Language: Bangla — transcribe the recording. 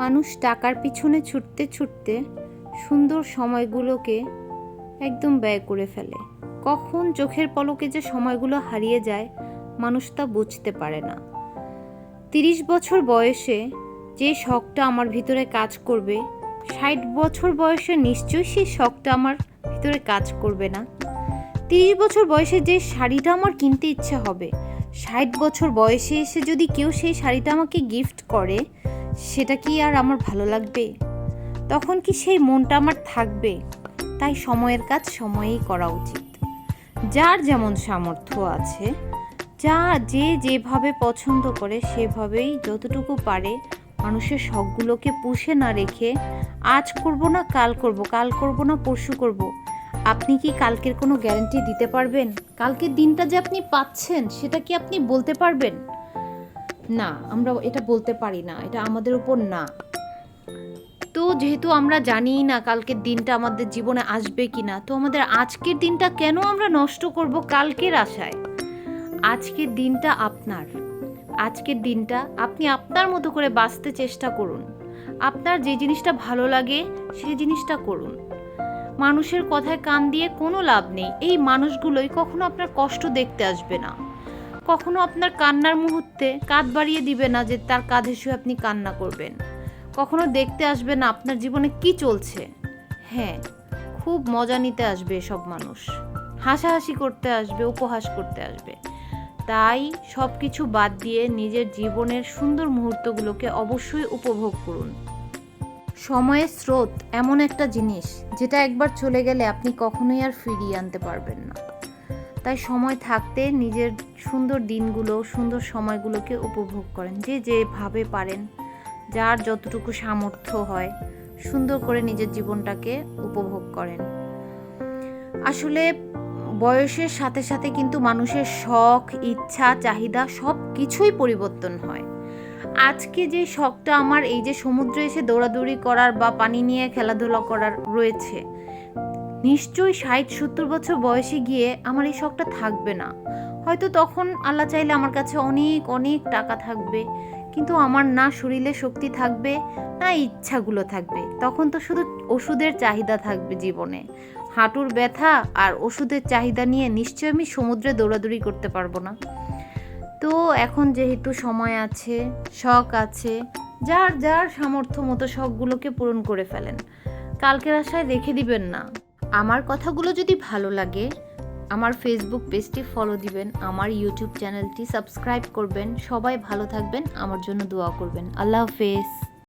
মানুষ টাকার পিছনে ছুটতে ছুটতে সুন্দর সময়গুলোকে একদম ব্যয় করে ফেলে। কখন চোখের পলকে যে সময়গুলো হারিয়ে যায়, মানুষ তা বুঝতে পারে না। তিরিশ বছর বয়সে যে শখটা আমার ভিতরে কাজ করবে, ষাট বছর বয়সে নিশ্চয়ই সেই শখটা আমার ভিতরে কাজ করবে না। তিরিশ বছর বয়সে যে শাড়িটা আমার কিনতে ইচ্ছে হবে, ষাট বছর বয়সে এসে যদি কেউ সেই শাড়িটা আমাকে গিফট করে সেটা কি আর আমার ভালো লাগবে? তখন কি সেই মনটা আমার থাকবে? তাই সময়ের কাজ সময়েই করা উচিত। যার যেমন সামর্থ্য আছে, যা যে যেভাবে পছন্দ করে, সেভাবেই যতটুকু পারে মানুষের শখগুলোকে পুষে না রেখে, আজ করব না, কাল করব কাল করব না, পরশু করব। আপনি কি কালকের কোনো গ্যারান্টি দিতে পারবেন? কালকের দিনটা যে আপনি পাচ্ছেন, সেটা কি আপনি বলতে পারবেন? না, আমরা এটা বলতে পারি না, এটা আমাদের উপর না। তো যেহেতু আমরা জানি না কালকের দিনটা আমাদের জীবনে আসবে কি না তো আমাদের আজকের দিনটা কেন আমরা নষ্ট করব কালকের আশায়? আজকের দিনটা আপনার। আজকের দিনটা আপনি আপনার মতো করে বাঁচতে চেষ্টা করুন। আপনার যে জিনিসটা ভালো লাগে সেই জিনিসটা করুন। মানুষের কথায় কান দিয়ে কোনো লাভ নেই। এই মানুষগুলোই কখনো আপনার কষ্ট দেখতে আসবে না। কখনো আপনার কান্নার মুহূর্তে কাঁধ বাড়িয়ে দিবে না যে তার কাঁধে শুয়ে আপনি কান্না করবেন। কখনো দেখতে আসবে না আপনার জীবনে কি চলছে। হ্যাঁ খুব মজা নিতে আসবে সব মানুষ। হাসাহাসি করতে আসবে, উপহাস করতে আসবে। তাই সব কিছু বাদ দিয়ে নিজের জীবনের সুন্দর মুহূর্তগুলোকে অবশ্যই উপভোগ করুন। সময়ের স্রোত এমন একটা জিনিস যেটা একবার চলে গেলে আপনি কখনোই আর ফিরিয়ে আনতে পারবেন না। তাই সময় থাকতে নিজের সুন্দর দিনগুলো, সুন্দর সময়গুলোকে উপভোগ করেন। যে যেভাবে পারেন, যার যতটুকু সামর্থ্য হয়, সুন্দর করে নিজের জীবনটাকে উপভোগ করেন। আসলে বয়সের সাথে সাথে কিন্তু মানুষের শখ, ইচ্ছা, চাহিদা সব কিছুই পরিবর্তন হয়। আজকে যে শখটা আমার, এই যে সমুদ্রে এসে দৌড়াদৌড়ি করার বা পানি নিয়ে খেলাধুলা করার রয়েছে নিশ্চয়ই ষাট সত্তর বছর বয়সে গিয়ে আমার এই শখটা থাকবে না। হয়তো তখন আল্লাহ চাইলে আমার কাছে অনেক অনেক টাকা থাকবে, কিন্তু আমার না শরীরে শক্তি থাকবে, না ইচ্ছাগুলো থাকবে। তখন তো শুধু ওষুধের চাহিদা থাকবে জীবনে। হাঁটুর ব্যথা আর ওষুধের চাহিদা নিয়ে নিশ্চয়ই আমি সমুদ্রে দৌড়াদৌড়ি করতে পারব না। তো এখন যেহেতু সময় আছে, শখ আছে, যার যার সামর্থ্য মতো শখগুলোকে পূরণ করে ফেলেন। কালকের আশায় রেখে দিবেন না। আমার কথাগুলো যদি ভালো লাগে, আমার ফেসবুক পেজটি ফলো দিবেন, আমার ইউটিউব চ্যানেলটি সাবস্ক্রাইব করবেন। সবাই ভালো থাকবেন, আমার জন্য দোয়া করবেন। আল্লাহ হাফেজ।